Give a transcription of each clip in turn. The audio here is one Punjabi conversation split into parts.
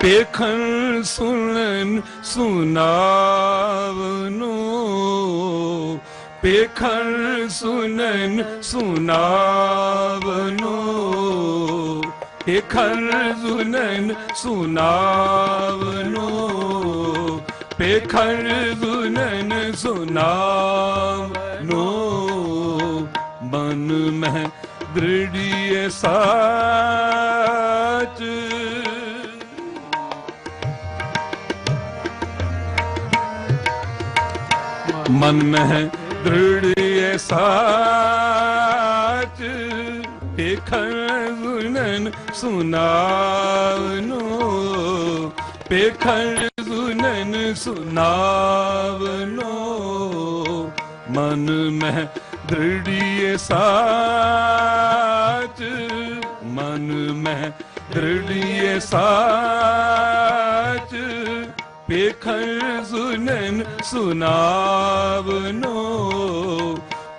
ਪੇਖਣ ਸੁਣਨ ਸੁਨਾਵਨੋ ਪੇਖਣ ਸੁਣਨ ਸੁਨਾਵਨੋ ਪੇਖਣ ਸੁਣਨ ਸੁਨਾਵਨੋ ਪੇਖਣ ਸੁਣਨ ਸੁਨਾਵਨੋ ਮਨ ਮਹਿ ਦ੍ਰਿੜੀਏ ਸਾਚ। ਮਨ ਮਹਿ ਦ੍ਰਿੜੀਏ ਸਾਚ। ਪੇਖਣ ਸੁਨਨ ਸੁਨਾਵਨੋ ਪੇਖਣ ਸੁਨਨ ਸੁਨਾਵਨੋ ਮਨ ਮਹਿ ਦ੍ਰਿੜੀਏ ਸਾਚ। ਮਨ ਮਹਿ ਦ੍ਰਿੜੀਏ ਸਾਚ। ਪੇਖਰ ਸੁਨਨ ਸੁਨਾਵਨੋ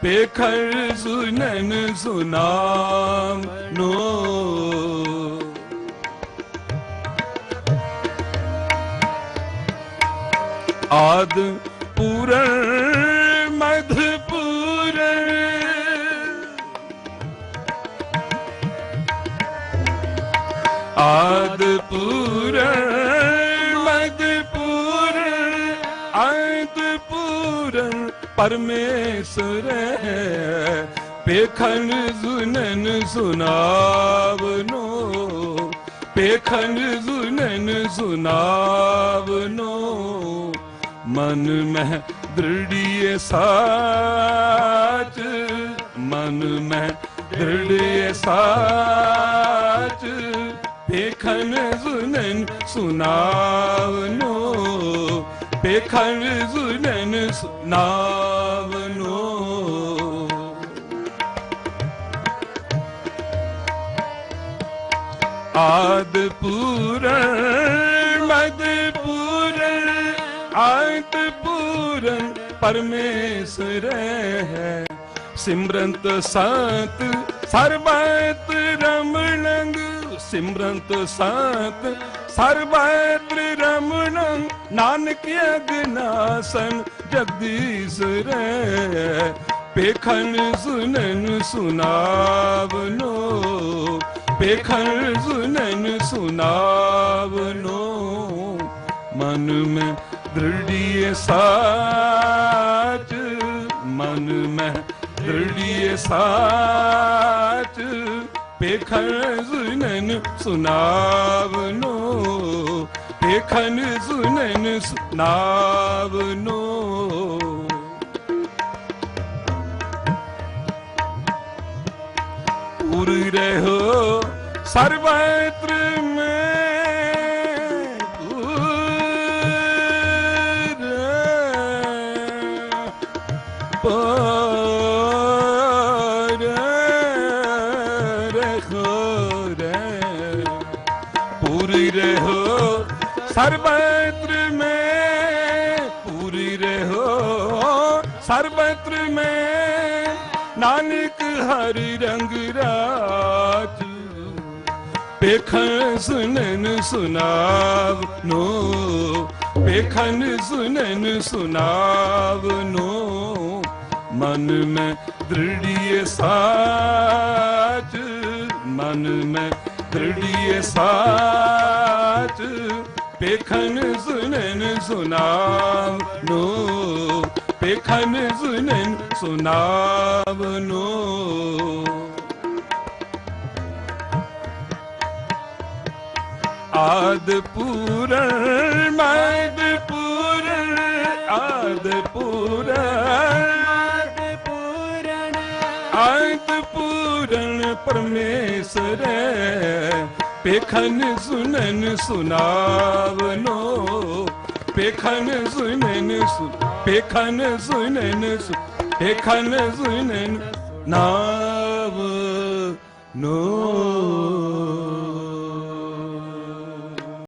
ਪੇਖਣ ਸੁਨਨ ਸੁਨਾਵਨੋ। ਆਦ ਪੂਰਨ ਮਧ ਪੂਰਨ। ਆਦ ਪੂਰਨ ਪਰਮੇਸ਼ਰ ਹੈ ਪੇਖਨ ਸੁਨਨ ਸੁਨਾਵਨੋ ਪੇਖਨ ਸੁਨਨ ਸੁਨਾਵਨੋ ਮਨ ਮਹਿ ਦ੍ਰਿੜੀਏ ਸਾਚ ਮਨ ਮਹਿ ਦ੍ਰਿੜੀਏ ਸਾਚ ਪੇਖਨ ਸੁਨਨ ਸੁਨਾਵਨੋ ਪੇਖਨ ਸੁਨਨ ਸੁਨਾਵਨੋ ਆਦ ਪੂਰਨ ਮਦ ਪੂਰਨ ਅੰਤ ਪੂਰਨ ਪਰਮੇਸ਼ਰ ਹੈ। ਸਿਮਰੰਤ ਸੰਤ, ਸਰਬਤ ਰਮਣੰਗ। ਸਿਮਰੰਤ ਸੰਤ, ਸਰਬਤ ਰਮਣੰਗ। ਨਾਨਕ ਅਗਨਾਸਨ ਜਗਦੀਸ਼ ਰਹਿ। ਪੇਖਨ ਸੁਨਨ ਸੁਨਾਵਨੋ ਪੇਖਨ ਸੁਨਨ ਸੁਨਾਵਨੋ। ਮਨ ਮੈਂ ਦ੍ਰਿੜੀਏ ਸਾਚ, ਮਨ ਮੈਂ ਦ੍ਰਿੜੀਏ ਸਾਚ। ਪੇਖਨ ਸੁਨਨ ਸੁਨਾਵਨੋ Pekanız nenüz navno Uri reho sarvatra सर्वत्र में पूरी रहो सर्वत्र में नानक हरि रंग राज पेखन सुनन सुनाव नो पेखन सुनन सुनाव नो मन में दृढ़िय साच मन में दृढ़िय साच pekhan zunen sunavnu pekhan zunen sunavnu ਆਦ ਪੂਰਨ ਮਦ ਪੂਰਨ ਆਦ ਪੂਰਨ ਮਦ ਪੂਰਨ ਅੰਤ ਪੂਰਨ ਪਰਮੇਸ਼ਰ ਪੇਖਨ ਸੁਨਨ ਸੁਨਾਵਨੋ ਪੇਖਨ ਸੁਨਨ ਸੁ ਪੇਖਨ ਸੁਨਨ ਸੁ ਪੇਖਨ ਸੁਨਨ ਨਾਵ ਨੋ